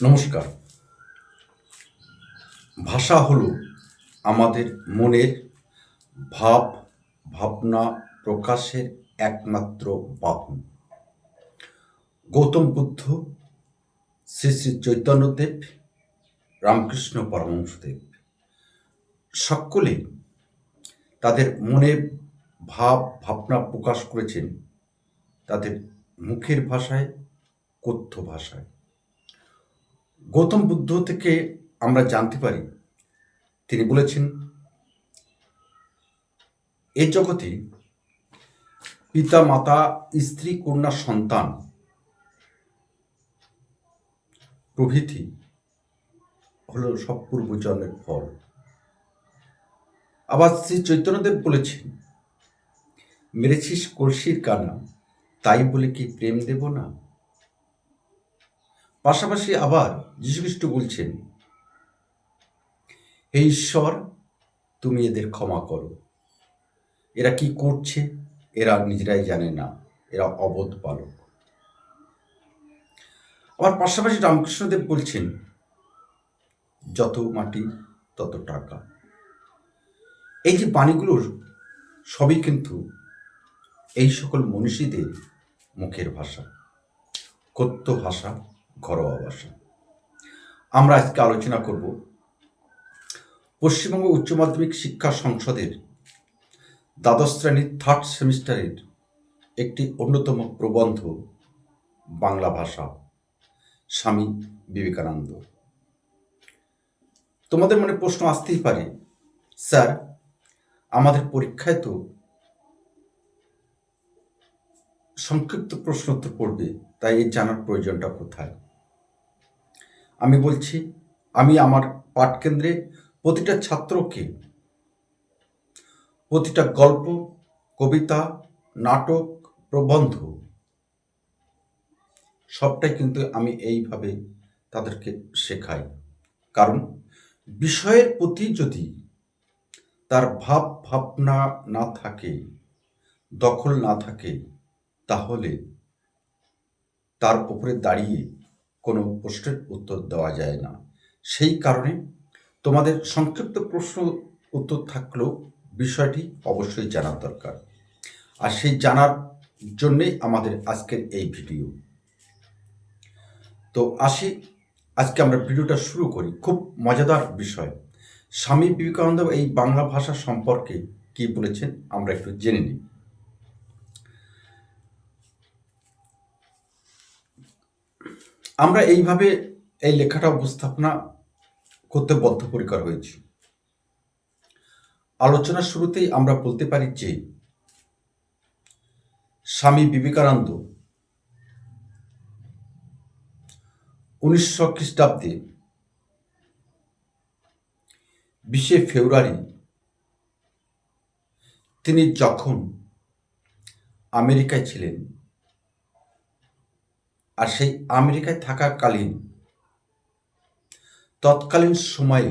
নমস্কার। ভাষা হলো আমাদের মনের ভাব, ভাবনা প্রকাশের একমাত্র বাহন। গৌতম বুদ্ধ, শ্রী শ্রী চৈতন্যদেব, রামকৃষ্ণ পরমহংসদেব, সকলে তাদের মনের ভাব, ভাবনা প্রকাশ করেছেন তাদের মুখের ভাষায়, কথ্য ভাষায়। গৌতম বুদ্ধ থেকে আমরা জানতে পারি, তিনি বলেছেন, এ জগতে পিতা, মাতা, স্ত্রী, কন্যা, সন্তান, প্রভৃতি হল সব পূর্বজন্মের ফল। আবার শ্রী চৈতন্যদেব বলেছেন, মেরেছিস কলসির কানা তাই বলে কি প্রেম দেব না? পাশাপাশি আবার যীশুখ্রিস্ট বলছেন, হে ঈশ্বর, তুমি এদের ক্ষমা করো। এরা কি করছে? এরা নিজেরাই জানে না। এরা অবোধ বালক আবার পাশাপাশি রামকৃষ্ণদেব বলছেন, যত মাটি, তত টাকা। এই যে বাণীগুলোর সবই কিন্তু এই সকল মনীষীদের মুখের ভাষা, কথ্য ভাষা। ঘরোয়া ভাষা। আমরা আজকে আলোচনা করব পশ্চিমবঙ্গ উচ্চ মাধ্যমিক শিক্ষা সংসদের দ্বাদশ শ্রেণির থার্ড সেমিস্টারের একটি অন্যতম প্রবন্ধ বাংলা ভাষা, স্বামী বিবেকানন্দ। তোমাদের মনে প্রশ্ন আসতেই পারে, স্যার, আমাদের পরীক্ষায় তো সংক্ষিপ্ত প্রশ্ন উত্তর পড়বে, তাই এই জানার প্রয়োজনটা কোথায়? আমি বলছি, আমি আমার পাঠকেন্দ্রে প্রতিটা ছাত্রকে, প্রতিটা গল্প, কবিতা, নাটক, প্রবন্ধ, সবটাই কিন্তু আমি এইভাবে তাদেরকে শেখাই। কারণ বিষয়ের প্রতি যদি তার ভাব ভাবনা না থাকে, দখল না থাকে, তাহলে তার উপরে দাঁড়িয়ে কোনো প্রশ্নের উত্তর দেওয়া যায় না। সেই কারণে তোমাদের সংক্ষিপ্ত প্রশ্ন উত্তর থাকলেও বিষয়টি অবশ্যই জানার দরকার। আর সেই জানার জন্যেই আমাদের আজকের এই ভিডিও। তো আসি, আজকে আমরা ভিডিওটা শুরু করি খুব মজাদার বিষয়। স্বামী বিবেকানন্দ এই বাংলা ভাষা সম্পর্কে কি বলেছেন আমরা একটু জেনে নিই। আমরা এইভাবে এই লেখাটা উপস্থাপনা করতে বদ্ধপরিকর হয়েছি। আলোচনার শুরুতেই আমরা বলতে পারি যে, স্বামী বিবেকানন্দ উনিশশো খ্রিস্টাব্দে বিশে ফেব্রুয়ারি তিনি যখন আমেরিকায় ছিলেন আর সেই আমেরিকায় থাকাকালীন, তৎকালীন সময়ে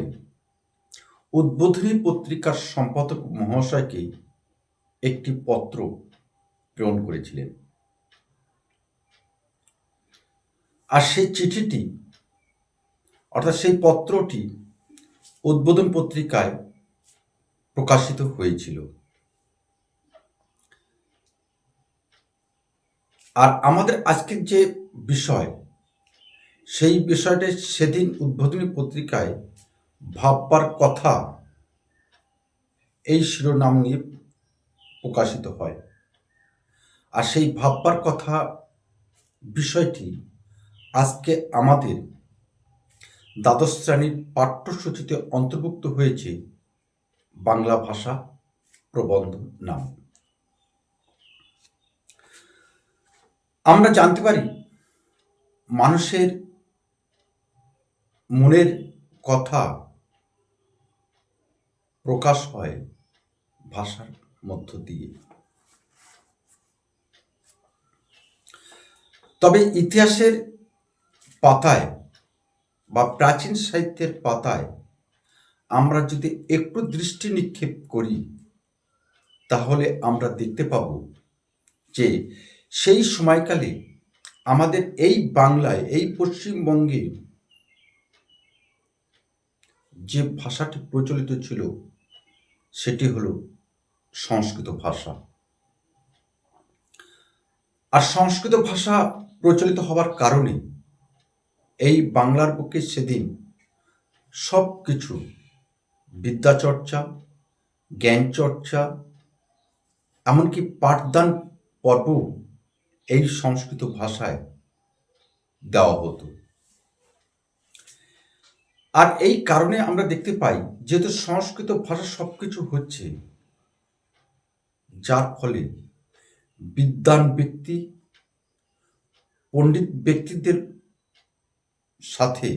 উদ্বোধনী পত্রিকার সম্পাদক মহাশয়কে একটি পত্র প্রেরণ করেছিলেন। আর সেই চিঠিটি, অর্থাৎ সেই পত্রটি উদ্বোধন পত্রিকায় প্রকাশিত হয়েছিল। আর আমাদের আজকের যে বিষয়। সেই বিষয়টি সেদিন উদ্বোধনী পত্রিকায় ভাববার কথা এই শিরোনাম নিয়ে প্রকাশিত হয়। আর সেই ভাববার কথা বিষয়টি আজকে আমাদের দ্বাদশ শ্রেণির পাঠ্যসূচিতে অন্তর্ভুক্ত হয়েছে বাংলা ভাষা প্রবন্ধ নাম। আমরা জানতে পারি মানুষের মনের কথা প্রকাশ হয় ভাষার মধ্য দিয়ে। তবে ইতিহাসের পাতায় বা প্রাচীন সাহিত্যের পাতায় আমরা যদি একটু দৃষ্টি নিক্ষেপ করি, তাহলে আমরা দেখতে পাব যে সেই সময়কালে আমাদের এই বাংলায়, এই পশ্চিমবঙ্গে যে ভাষাটি প্রচলিত ছিল, সেটি হলো সংস্কৃত ভাষা। আর সংস্কৃত ভাষা প্রচলিত হওয়ার কারণে এই বাংলার পক্ষে সেদিন সব কিছু বিদ্যাচর্চা জ্ঞান চর্চা এমনকি পাঠদান পর্ব এই সংস্কৃত ভাষায় দেওয়া হতো। আর এই কারণে আমরা দেখতে পাই যেহেতু সংস্কৃত ভাষা সব কিছু হচ্ছে, যার ফলে বিদ্যান ব্যক্তি, পণ্ডিত ব্যক্তিদের সাথে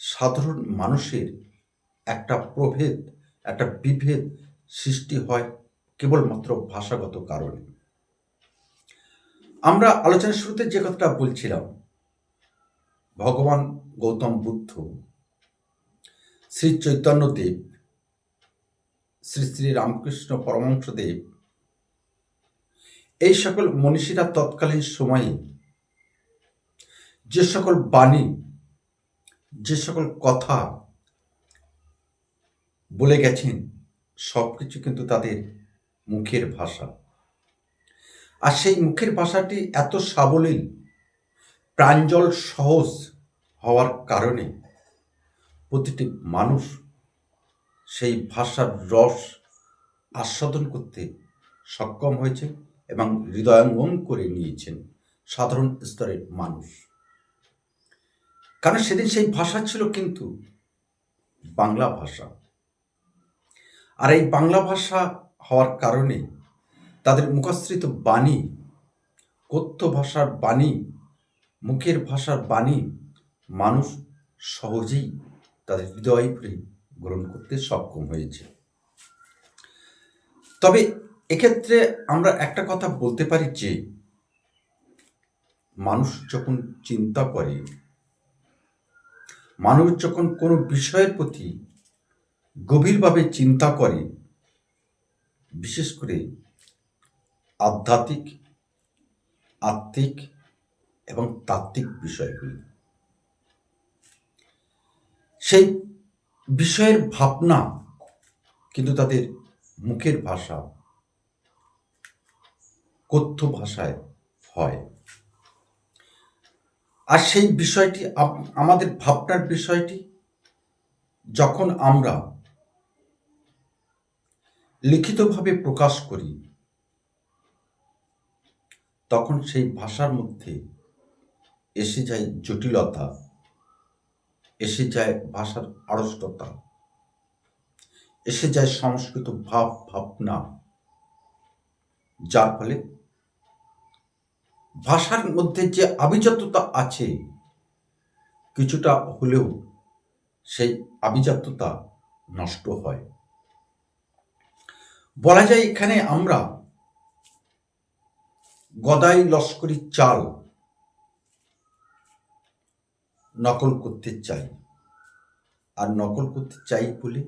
সাধারণ মানুষের একটা প্রভেদ, একটা বিভেদ সৃষ্টি হয় কেবলমাত্র ভাষাগত কারণে। আমরা আলোচনার শুরুতে যে কথাটা বলছিলাম, ভগবান গৌতম বুদ্ধ শ্রী চৈতন্যদেব শ্রী শ্রী রামকৃষ্ণ পরমহংসদেব, এই সকল মনীষীরা তৎকালীন সময়ে যে সকল বাণী, যে সকল কথা বলে গেছেন সব কিছু কিন্তু তাদের মুখের ভাষা। আর সেই মুখের ভাষাটি এত সাবলীল, প্রাঞ্জল সহজ হওয়ার কারণে প্রতিটি মানুষ সেই ভাষার রস আস্বাদন করতে সক্ষম হয়েছে এবং হৃদয়ঙ্গম করে নিয়েছেন সাধারণ স্তরের মানুষ। কারণ সেদিন সেই ভাষা ছিল কিন্তু বাংলা ভাষা। আর এই বাংলা ভাষা হওয়ার কারণে তাদের মুখশ্রিত বাণী, কথ্য ভাষার বাণী, মুখের ভাষার বাণী মানুষ সহজেই তাদের হৃদয় করে গ্রহণ করতে সক্ষম হয়েছে। তবে এক্ষেত্রে আমরা একটা কথা বলতে পারি যে, মানুষ যখন চিন্তা করে, মানুষ যখন কোনো বিষয়ের প্রতি গভীরভাবে চিন্তা করে, বিশেষ করে আধ্যাত্মিক, আত্মিক এবং তাত্ত্বিক বিষয়গুলি। সেই বিষয়ের ভাবনা কিন্তু তাদের মুখের ভাষা, কথ্য ভাষায় হয়। আর সেই বিষয়টি আমাদের ভাবনার বিষয়টি, যখন আমরা লিখিতভাবে প্রকাশ করি তখন সেই ভাষার মধ্যে এসে যায় জটিলতা, এসে যায় ভাষার আড়ষ্টতা, এসে যায় সংস্কৃত ভাব, ভাবনা, যার ফলে ভাষার মধ্যে যে আভিজাত্যতা আছে, কিছুটা হলেও সেই আভিজাত্যতা নষ্ট হয়। বলা যায় এখানে আমরা গদাই লস্করি চাল নকল করতে চাই। আর নকল করতে চাই বলে,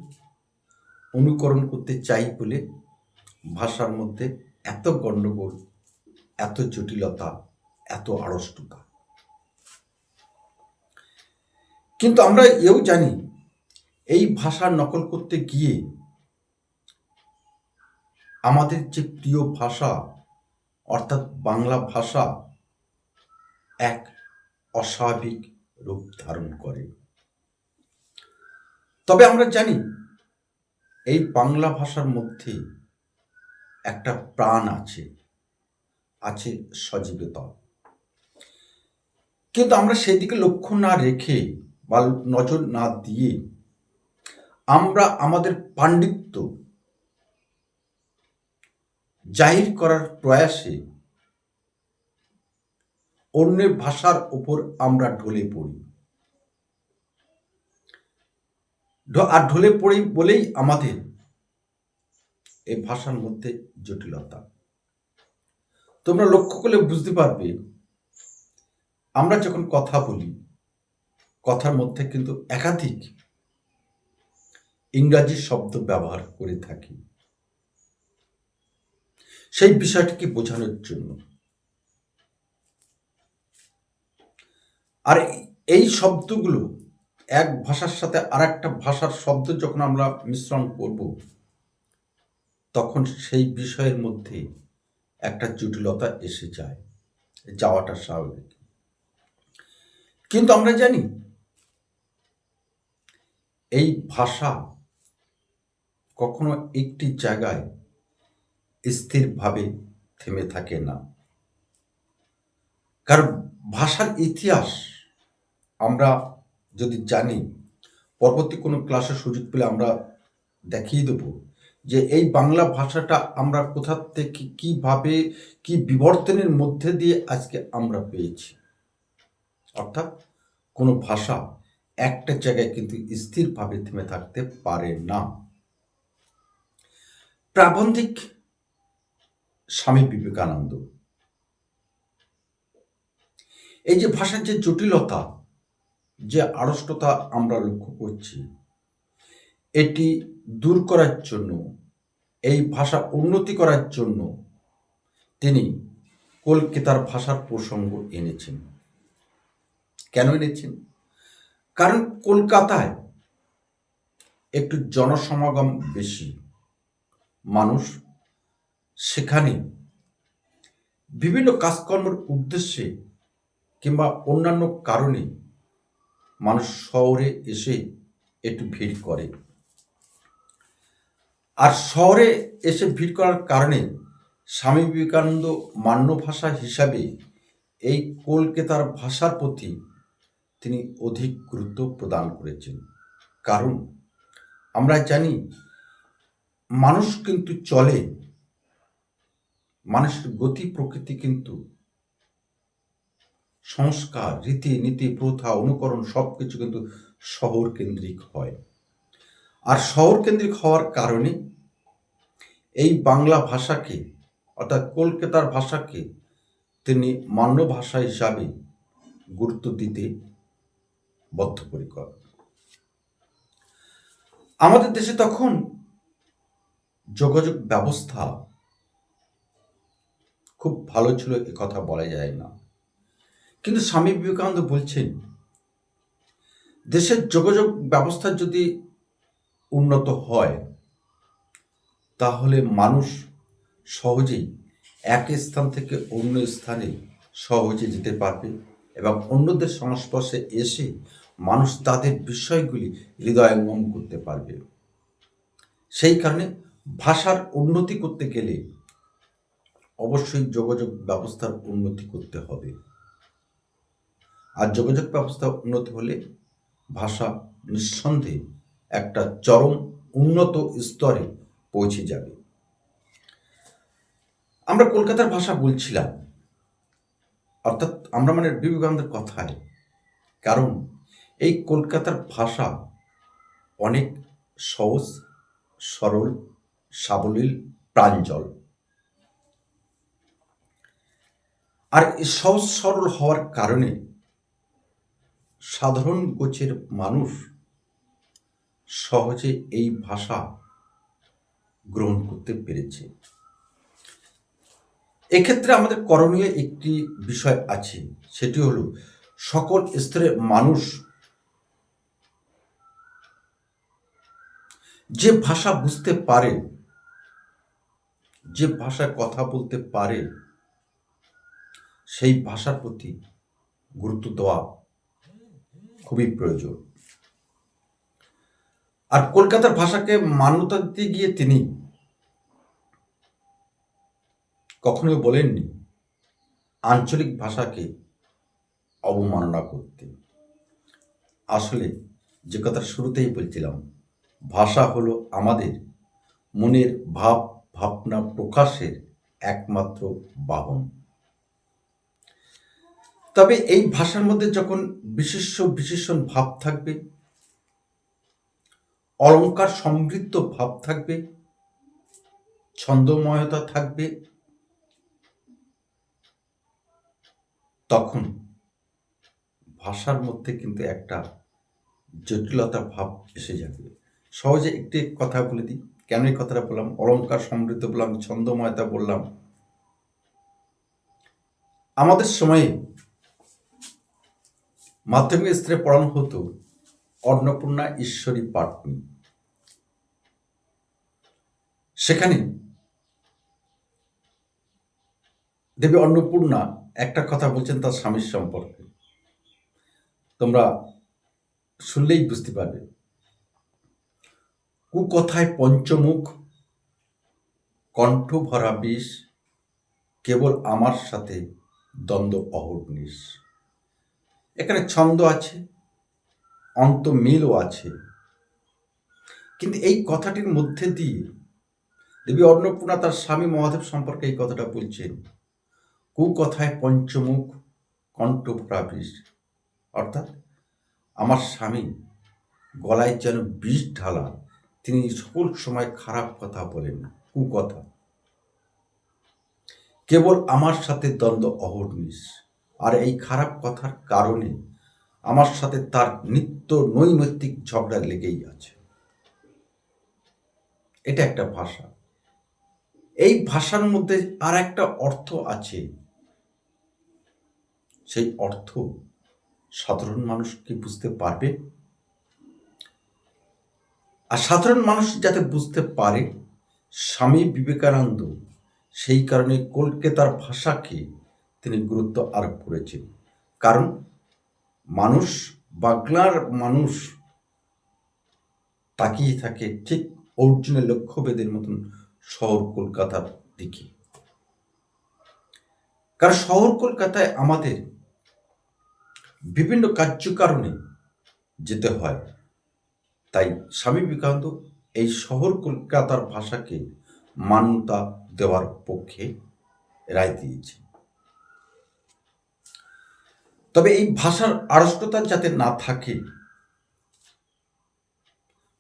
অনুকরণ করতে চাই বলে ভাষার মধ্যে এত গণ্ডগোল, এত জটিলতা, এত আড়ষ্টতা। কিন্তু আমরা এও জানি, এই ভাষা নকল করতে গিয়ে আমাদের যে প্রিয় ভাষা অর্থাৎ বাংলা ভাষা এক অস্বাভাবিক রূপ ধারণ করে। তবে আমরা জানি, এই বাংলা ভাষার মধ্যে একটা প্রাণ আছে আছে সজীবতা। কিন্তু আমরা সেদিকে লক্ষ্য না রেখে বা নজর না দিয়ে আমরা আমাদের পাণ্ডিত্য জাহির করার প্রয়াসে অন্যের ভাষার উপর আমরা ঢলে পড়ি। আর ঢলে পড়ি বলেই আমাদের এই ভাষার মধ্যে জটিলতা। তোমরা লক্ষ্য করলে বুঝতে পারবে, আমরা যখন কথা বলি, কথার মধ্যে কিন্তু একাধিক ইংরাজি শব্দ ব্যবহার করে থাকি। সেই বিষয়টিকে বোঝানোর জন্য? আর এই শব্দগুলো এক ভাষার সাথে আর একটা ভাষার শব্দ যখন আমরা মিশ্রণ করব, তখন সেই বিষয়ের মধ্যে একটা জটিলতা এসে যায়। যাওয়াটা স্বাভাবিক। কিন্তু আমরা জানি এই ভাষা কখনো একটি জায়গায় স্থিরভাবে থেমে থাকে না। কারণ ভাষার ইতিহাস আমরা যদি জানি, পরবর্তী কোনো ক্লাসের সুযোগ পেলে আমরা দেখিয়ে দেব যে এই বাংলা ভাষাটা আমরা কোথা থেকে কীভাবে, কি বিবর্তনের মধ্যে দিয়ে আজকে আমরা পেয়েছি। অর্থাৎ কোনো ভাষা একটা জায়গায় কিন্তু স্থিরভাবে থেমে থাকতে পারে না। প্রাবন্ধিক স্বামী বিবেকানন্দ। এই যে ভাষার যে জটিলতা, যে আড়ষ্টতা আমরা লক্ষ্য করছি, এটি দূর করার জন্য, এই ভাষা উন্নতি করার জন্য তিনি কলকাতার ভাষার প্রসঙ্গ এনেছেন। কেন এনেছেন? কারণ কলকাতায় একটু জনসমাগম বেশি, মানুষ সেখানে বিভিন্ন কাজকর্মের উদ্দেশ্যে কিংবা অন্যান্য কারণে মানুষ শহরে এসে একটু ভিড় করে। আর শহরে এসে ভিড় করার কারণে স্বামী বিবেকানন্দ মান্য ভাষা হিসাবে এই কলকাতার ভাষার প্রতি তিনি অধিক গুরুত্ব প্রদান করেছেন। কারণ আমরা জানি, মানুষ কিন্তু চলে মানুষের গতি প্রকৃতি কিন্তু সংস্কার রীতি নীতি প্রথা, অনুকরণ সব কিছু কিন্তু শহর কেন্দ্রিক হয়। আর শহর কেন্দ্রিক হওয়ার কারণে এই বাংলা ভাষাকে, অর্থাৎ কলকাতার ভাষাকে তিনি মান্য ভাষা হিসাবে গুরুত্ব দিতে বদ্ধপরিকর। আমাদের দেশে তখন যোগাযোগ ব্যবস্থা খুব ভালো ছিল কথা বলা যায় না। কিন্তু স্বামী বিবেকানন্দ বলছেন, দেশের যোগাযোগ ব্যবস্থা যদি উন্নত হয়, তাহলে মানুষ সহজেই এক স্থান থেকে অন্য স্থানে সহজে যেতে পারবে এবং অন্যদের সংস্পর্শে এসে মানুষ তাদের বিষয়গুলি হৃদয়ঙ্গম করতে পারবে। সেই কারণে ভাষার উন্নতি করতে গেলে অবশ্যই যোগাযোগ ব্যবস্থার উন্নতি করতে হবে। আর যোগাযোগ ব্যবস্থা উন্নতি হলে ভাষা নিঃসন্দেহে একটা চরম উন্নত স্তরে পৌঁছে যাবে। আমরা কলকাতার ভাষা বলছিলাম, অর্থাৎ আমরা মানে বিবেকানন্দের কথায়, কারণ এই কলকাতার ভাষা অনেক সহজ, সরল, সাবলীল, প্রাঞ্জল। আর সহজ সরল হওয়ার কারণে সাধারণ গোছের মানুষ সহজে এই ভাষা গ্রহণ করতে পেরেছে। এক্ষেত্রে আমাদের করণীয় একটি বিষয় আছে, সেটি হলো সকল স্তরের মানুষ যে ভাষা বুঝতে পারে, যে ভাষায় কথা বলতে পারে সেই ভাষার প্রতি গুরুত্ব দেওয়া খুবই প্রয়োজন। আর কলকাতার ভাষাকে মান্যতা দিতে গিয়ে তিনি কখনোই বলেননি আঞ্চলিক ভাষাকে অবমাননা করতে। আসলে যে কথা শুরুতেই বলছিলাম, ভাষা হলো আমাদের মনের ভাব ভাবনা প্রকাশের একমাত্র বাহন। তবে এই ভাষার মধ্যে যখন বিশেষ্য বিশেষণ ভাব থাকবে, অলঙ্কার সমৃদ্ধ ভাব থাকবে, ছন্দময়তা থাকবে, তখন ভাষার মধ্যে কিন্তু একটা জটিলতা ভাব এসে যাবে। সহজে একটি কথা বলে দিই। কেন এই কথাটা বললাম? অলঙ্কার সমৃদ্ধ বললাম, ছন্দময়তা বললাম। আমাদের সময়ে মাধ্যমিক স্তরে পড়ানো হতো অন্নপূর্ণা ঈশ্বরী পাটনি সেখানে দেবী অন্নপূর্ণা একটা কথা বলছেন তার স্বামীর সম্পর্কে। তোমরা শুনলেই বুঝতে পারবে। কুকথায় পঞ্চমুখ কণ্ঠ ভরা বিষ, কেবল আমার সাথে দ্বন্দ্ব অহর্নিশ। এখানে ছন্দ আছে অন্ত মিলও আছে। কিন্তু এই কথাটির মধ্যে দিয়ে দেবী অন্নপূর্ণা তার স্বামী মহাদেব সম্পর্কে এই কথাটা বলছেন, কুকথায় পঞ্চমুখ কণ্ঠ ভরা অর্থাৎ আমার স্বামী গলায় যেন বিষ ঢালা, তিনি সকল সময় খারাপ কথা বলেন কুকথা। কেবল আমার সাথে দ্বন্দ্ব অহর্নিশ। আর এই খারাপ কথার কারণে আমার সাথে তার নিত্য নৈমিত্তিক ঝগড়া লেগেই আছে। এটা একটা ভাষা। এই ভাষার মধ্যে আর একটা অর্থ আছে। সেই অর্থ সাধারণ মানুষ কি বুঝতে পারবে? আর সাধারণ মানুষ যাতে বুঝতে পারে, স্বামী বিবেকানন্দ সেই কারণে কলকাতার ভাষাকে তিনি গুরুত্ব আরোপ করেছেন। কারণ মানুষ, বাংলার মানুষ তাকিয়ে থাকে ঠিক অর্জুনের লক্ষ্যভেদের মতন শহর কলকাতার দিকে। কারণ শহর কলকাতায় আমাদের বিভিন্ন কার্যকারণে যেতে হয়। তাই স্বামী বিবেকানন্দ এই শহর কলকাতার ভাষাকে মান্যতা দেওয়ার পক্ষে রায় দিয়েছে তবে এই ভাষার আড়ষ্টতা যাতে না থাকে,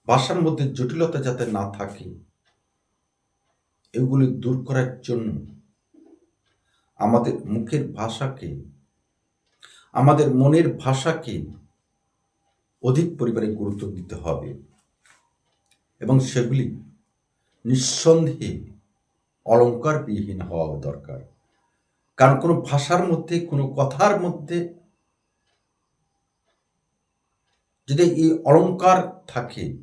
ভাষার মধ্যে জটিলতা যাতে না থাকে, এগুলি দূর করার জন্য আমাদের মুখের ভাষাকে, আমাদের মনের ভাষাকে অধিক পরিমাণে গুরুত্ব দিতে হবে এবং সেগুলি নিঃসন্দেহে অলঙ্কারবিহীন হওয়া দরকার। কারণ কোনো ভাষার মধ্যে, কোনো কথার মধ্যে যদি এই অলঙ্কার থাকে,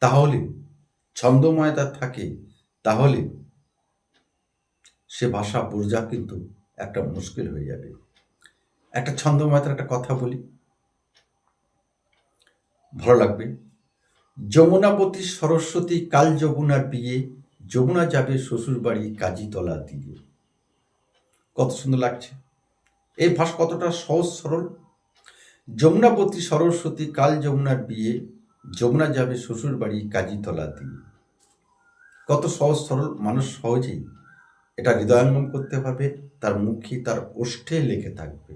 তাহলে, ছন্দময়তা থাকে, তাহলে সে ভাষা বোঝা কিন্তু একটা মুশকিল হয়ে যাবে। একটা ছন্দময়তার একটা কথা বলি। ভালো লাগবে। যমুনাবতী সরস্বতী কাল যমুনার বিয়ে, যমুনা যাবে শ্বশুর বাড়ি কাজীতলা দিয়ে কত সুন্দর লাগছে। এই ভাষা কতটা সহজ, সরল? যমুনাপতি সরস্বতী, কাল যমুনার বিয়ে, যমুনা যাবে শ্বশুর বাড়ি কাজীতলা দিয়ে। কত সহজ, সরল, মানুষ সহজেই এটা হৃদয়ঙ্গম করতে পারবে, তার মুখে তার ওষ্ঠে লেগে থাকবে।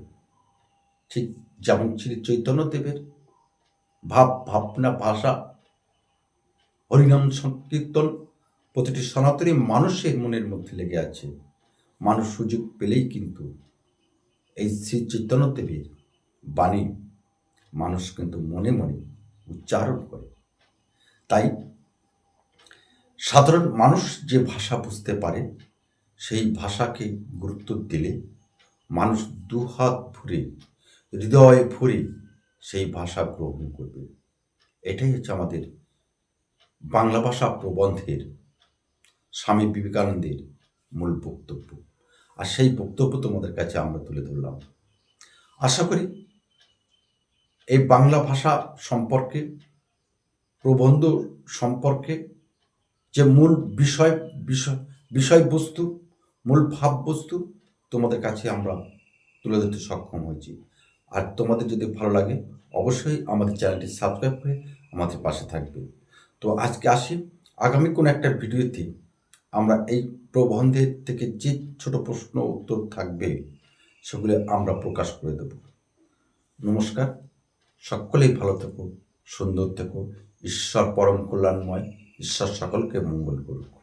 ঠিক যেমন ছিল চৈতন্যদেবের ভাব, ভাবনা, ভাষা, হরিনাম সংকীর্তন প্রতিটি সনাতনী মানুষের মনের মধ্যে লেগে আছে। মানুষ সুযোগ পেলেই কিন্তু এই শ্রী চৈতন্যদেবের বাণী মানুষ কিন্তু মনে মনে উচ্চারণ করে। তাই সাধারণ মানুষ যে ভাষা বুঝতে পারে, সেই ভাষাকে গুরুত্ব দিলে মানুষ দুহাত ভরে, হৃদয় ভরে সেই ভাষা গ্রহণ করবে। এটাই হচ্ছে আমাদের বাংলা ভাষা প্রবন্ধের স্বামী বিবেকানন্দের মূল বক্তব্য। আর সেই বক্তব্য তোমাদের কাছে আমরা তুলে ধরলাম। আশা করি এই বাংলা ভাষা সম্পর্কে, প্রবন্ধ সম্পর্কে যে মূল বিষয় বিষয়, বিষয়বস্তু, মূল ভাববস্তু তোমাদের কাছে আমরা তুলে ধরতে সক্ষম হয়েছি। আর তোমাদের যদি ভালো লাগে, অবশ্যই আমাদের চ্যানেলটি সাবস্ক্রাইব করে আমাদের পাশে থাকবে। তো আজকে আসি। আগামী কোনো একটা ভিডিওতে আমরা এই প্রবন্ধের থেকে যে ছোট প্রশ্ন উত্তর থাকবে, সেগুলো আমরা প্রকাশ করে দেব। নমস্কার। সকলেই ভালো থেকো, সুন্দর থেকো, ঈশ্বর পরম কল্যাণময়, ঈশ্বর সকলকে মঙ্গল করুক।